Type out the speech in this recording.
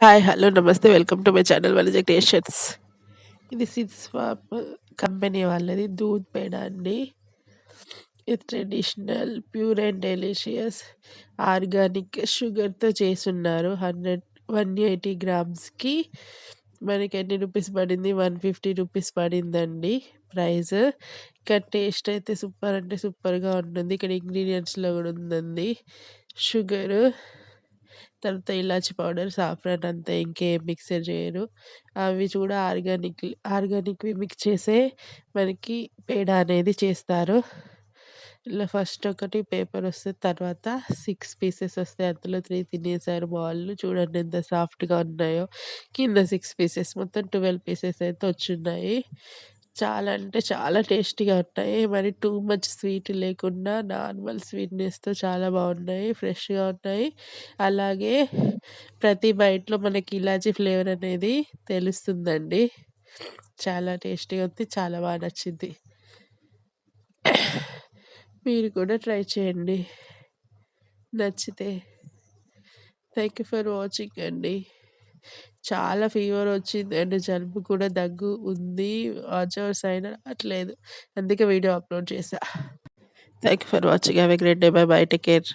Hi hello నమస్తే welcome to my channel Vanaja creations ఇది సిడ్ స్వాప్ కంపెనీ వాళ్ళది దూద్ పేడ అండి. ఇది traditional pure and delicious organic షుగర్తో చేసున్నారు హండ్రెడ్ వన్ ఎయిటీ గ్రామ్స్కి మనకి ఎన్ని రూపీస్ పడింది? వన్ ఫిఫ్టీ రూపీస్ పడిందండి ప్రైస్. ఇక్కడ టేస్ట్ అయితే సూపర్ అంటే సూపర్గా ఉంటుంది. ఇక్కడ ఇంగ్రీడియంట్స్లో కూడా ఉందండి. షుగరు తర్వాత ఇలాచి పౌడర్ సాఫ్రాన్ అంతే ఇంకేం మిక్సర్ చేయరు. అవి కూడా ఆర్గానిక్ ఆర్గానిక్వి మిక్స్ చేసే మనకి పేడ అనేది చేస్తారు. ఇలా ఫస్ట్ ఒకటి పేపర్ వస్తుంది తర్వాత సిక్స్ పీసెస్ వస్తాయి. అందులో త్రీ తినేసారు బాల్లు చూడండి ఎంత సాఫ్ట్గా ఉన్నాయో. కింద సిక్స్ పీసెస్ మొత్తం ట్వెల్వ్ పీసెస్ అయితే వచ్చున్నాయి. చాలా అంటే చాలా టేస్టీగా ఉంటాయి. మరి టూ మచ్ స్వీట్ లేకుండా నార్మల్ స్వీట్నెస్తో చాలా బాగున్నాయి ఫ్రెష్గా ఉన్నాయి. అలాగే ప్రతి బైట్లో మనకి ఇలాచీ ఫ్లేవర్ అనేది తెలుస్తుందండి. చాలా టేస్టీగా ఉంది చాలా బాగా నచ్చింది. మీరు కూడా ట్రై చేయండి. నచ్చితే. థ్యాంక్ యూ ఫర్ వాచింగ్ అండి. చాలా ఫీవర్ వచ్చింది. అండ్ జలుబు కూడా దగ్గు ఉంది. వాచ్ అవర్స్ అయినా అట్లేదు. అందుకే వీడియో అప్లోడ్ చేశా. Thank you for watching. Have a great day. Bye bye. Take care.